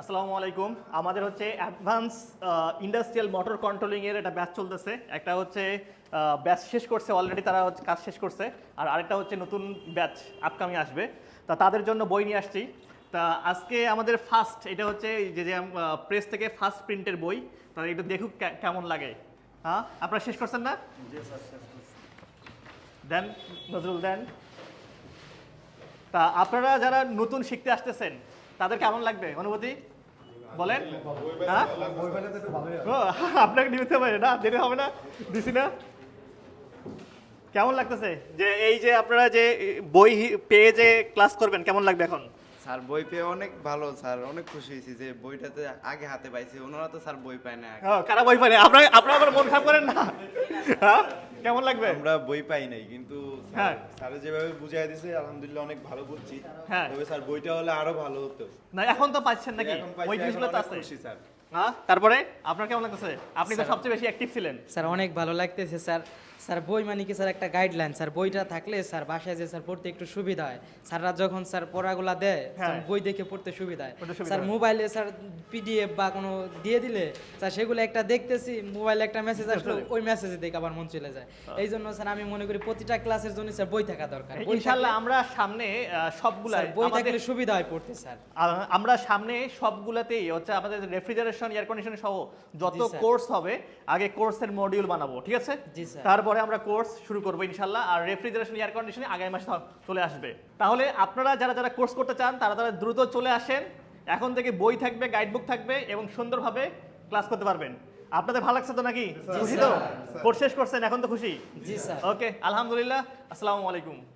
আসসালামু আলাইকুম। আমাদের হচ্ছে অ্যাডভান্স ইন্ডাস্ট্রিয়াল মোটর কন্ট্রোলিং এর একটা ব্যাচ চলতেছে। একটা হচ্ছে ব্যাচ শেষ করছে অলরেডি তারা হচ্ছে কাজ শেষ করছে। আর আরেকটা হচ্ছে নতুন ব্যাচ আপকামিং আসবে। তা তাদের জন্য বই নিয়ে আসছি। তা আজকে আমাদের ফার্স্ট এটা হচ্ছে যে যে প্রেস থেকে ফার্স্ট প্রিন্টের বই। তারা একটু দেখুক কেমন লাগে। হ্যাঁ? আপনারা শেষ করছেন না? দেন নজরুল দেন। তা আপনারা যারা নতুন শিখতে আসতেছেন তাদের কেমন লাগবে? অনুভূতি? বলেন। হ্যাঁ? আপনাকে নিতে পারে না দেরি হবে না। দিছি না। কেমন লাগতেছে? যে এই যে আপনারা যে বই পেয়ে যে ক্লাস করবেন কেমন লাগবে এখন? স্যার বই পেয়ে অনেক ভালো স্যার। অনেক খুশি হয়েছি যে বইটাতে আগে হাতে পাইছি। ওনারা তো স্যার বই পায় না। আগে। কারা বই পারে আপনারা আপনারা আবার মন খারাপ করেন না? হ্যাঁ? কেমন লাগবে? আমরা বই পাই নাই কিন্তু হ্যাঁ। স্যার যেভাবে বুঝাই দিছে আলহামদুলিল্লাহ অনেক ভালো বুঝছি। হ্যাঁ। তবে স্যার বইটা হলে আরও ভালো হতো। না এখন তো পাচ্ছেন নাকি? ওই জিনিসগুলো তো আছে। স্যার। তারপরে আপনার কেমন লাগতেছে? আপনি তো সবচেয়ে বেশি অ্যাক্টিভ ছিলেন। স্যার অনেক ভালো লাগতেছে স্যার। স্যার বই মানে কি স্যার একটা গাইডলাইন স্যার বইটা থাকলে স্যার বাসায় যে স্যার পড়তে একটু সুবিধা হয়। স্যাররা যখন স্যার পড়াগুলা দেয় হ্যাঁ। বই দেখে পড়তে সুবিধা হয়। স্যার মোবাইলে স্যার পিডিএফ বা কোনো দিয়ে দিলে স্যার সেগুলো একটা দেখতেছি মোবাইলে একটা মেসেজ আসলো ওই মেসেজে দেখে আবার মন চলে যায়। এই জন্য স্যার আমি মনে করি প্রতিটা ক্লাসের জন্য স্যার বই থাকা দরকার। ইনশাল্লাহ আমরা সামনে সবগুলা বই থাকলে সুবিধা হয় পড়তে স্যার। আমরা সামনে সবগুলাতেই হচ্ছে আমাদের রেফ্রিজারেশন এয়ার কন্ডিশন সহ যত কোর্স হবে আগে কোর্সের মডিউল বানাবো ঠিক আছে? তারপরে আমরা কোর্স শুরু করব ইনশাল্লাহ আর রেফ্রিজারেশন এয়ার কন্ডিশনে আগামী মাসে চলে আসবে। তাহলে আপনারা যারা যারা কোর্স করতে চান তারা তারা দ্রুত চলে আসেন। এখন থেকে বই থাকবে গাইডবুক থাকবে এবং সুন্দরভাবে ক্লাস করতে পারবেন। আপনাদের ভালো লাগছে তো নাকি? খুশি তো? কোর্স শেষ করছেন এখন তো খুশি? ওকে আলহামদুলিল্লাহ আসসালামু আলাইকুম।